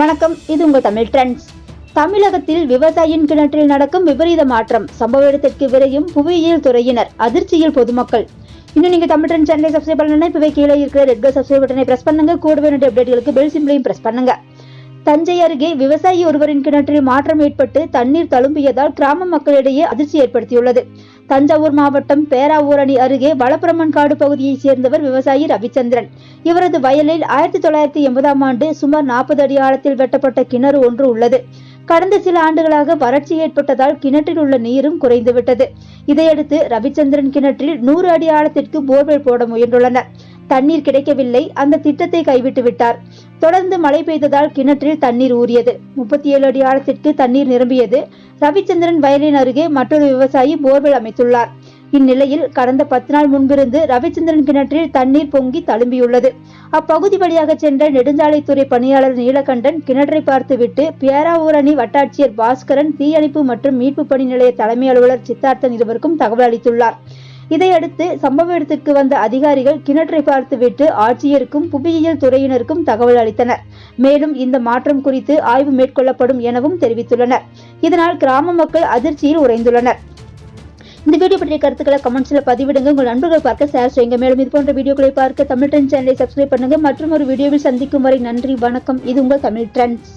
வணக்கம் இது உங்கள் தமிழ் ட்ரெண்ட்ஸ் தமிழகத்தில் விவசாயியின் கிணற்றில் நடக்கும் விபரீத மாற்றம். சம்பவ இடத்திற்கு விரையும் புவியியல் துறையினர் அதிர்ச்சியில் பொதுமக்கள். இன்னும் நீங்க தமிழ் ட்ரெண்ட் சேனலை சப்ஸ்கிரைப் பண்ணலன்னா இப்பவே கீழே இருக்கிற ரெட் கலர் சப்ஸ்கிரைப் பட்டனை பிரஸ் பண்ணுங்க. கூடவே வேண்டிய அப்டேட்களுக்கு பெல் சிம்பிளையும் பிரஸ் பண்ணுங்க. தஞ்சை அருகே விவசாயி ஒருவரின் கிணற்றில் மாற்றம் ஏற்பட்டு தண்ணீர் தழும்பியதால் கிராம மக்களிடையே அதிர்ச்சி ஏற்படுத்தியுள்ளது. தஞ்சாவூர் மாவட்டம் பேராவூரணி அருகே வளப்புரமன் காடு பகுதியைச் சேர்ந்தவர் விவசாயி ரவிச்சந்திரன். இவரது வயலில் ஆயிரத்தி தொள்ளாயிரத்தி எண்பதாம் ஆண்டு சுமார் நாற்பது அடி ஆழத்தில் வெட்டப்பட்ட கிணறு ஒன்று உள்ளது. கடந்த சில ஆண்டுகளாக வறட்சி ஏற்பட்டதால் கிணற்றில் உள்ள நீரும் குறைந்துவிட்டது. இதையடுத்து ரவிச்சந்திரன் கிணற்றில் நூறு அடி ஆழத்திற்கு போர்வெல் போட முயன்றுள்ளனர். தண்ணீர் கிடைக்கவில்லை. அந்த திட்டத்தை கைவிட்டு விட்டார். தொடர்ந்து மழை பெய்ததால் கிணற்றில் தண்ணீர் ஊறியது. முப்பத்தி ஏழு அடி ஆழத்திற்கு தண்ணீர் நிரம்பியது. ரவிச்சந்திரன் வயலின் அருகே மற்றொரு விவசாயி போர்வெல் அமைத்துள்ளார். இந்நிலையில் கடந்த பத்து நாள் முன்பிருந்து ரவிச்சந்திரன் கிணற்றில் தண்ணீர் பொங்கி தழும்பியுள்ளது. அப்பகுதி வழியாக சென்ற நெடுஞ்சாலைத்துறை பணியாளர் நீலகண்டன் கிணற்றை பார்த்துவிட்டு பேராவூரணி வட்டாட்சியர் பாஸ்கரன் தீயணைப்பு மற்றும் மீட்பு பணி நிலைய தலைமை அலுவலர் சித்தார்த்தன் இருவருக்கும் தகவல் அளித்துள்ளார். இதையடுத்து சம்பவ இடத்திற்கு வந்த அதிகாரிகள் கிணற்றை பார்த்துவிட்டு ஆட்சியருக்கும் புவியியல் துறையினருக்கும் தகவல் அளித்தனர். மேலும் இந்த மாற்றம் குறித்து ஆய்வு மேற்கொள்ளப்படும் எனவும் தெரிவித்துள்ளனர். இதனால் கிராம மக்கள் அதிர்ச்சியில் உறைந்துள்ளனர். இந்த வீடியோ பற்றிய கருத்துக்களை கமெண்ட்ஸ்ல பதிவிடுங்க. உங்கள் நண்பர்கள் பார்க்க ஷேர் செய்யுங்க. மேலும் இது போன்ற வீடியோக்களை பார்க்க தமிழ் ட்ரெண்ட் சேனலை சப்ஸ்கிரைப் பண்ணுங்க. மற்றும் ஒரு வீடியோவில் சந்திக்கும் வரை நன்றி வணக்கம். இது உங்கள் தமிழ் ட்ரெண்ட்ஸ்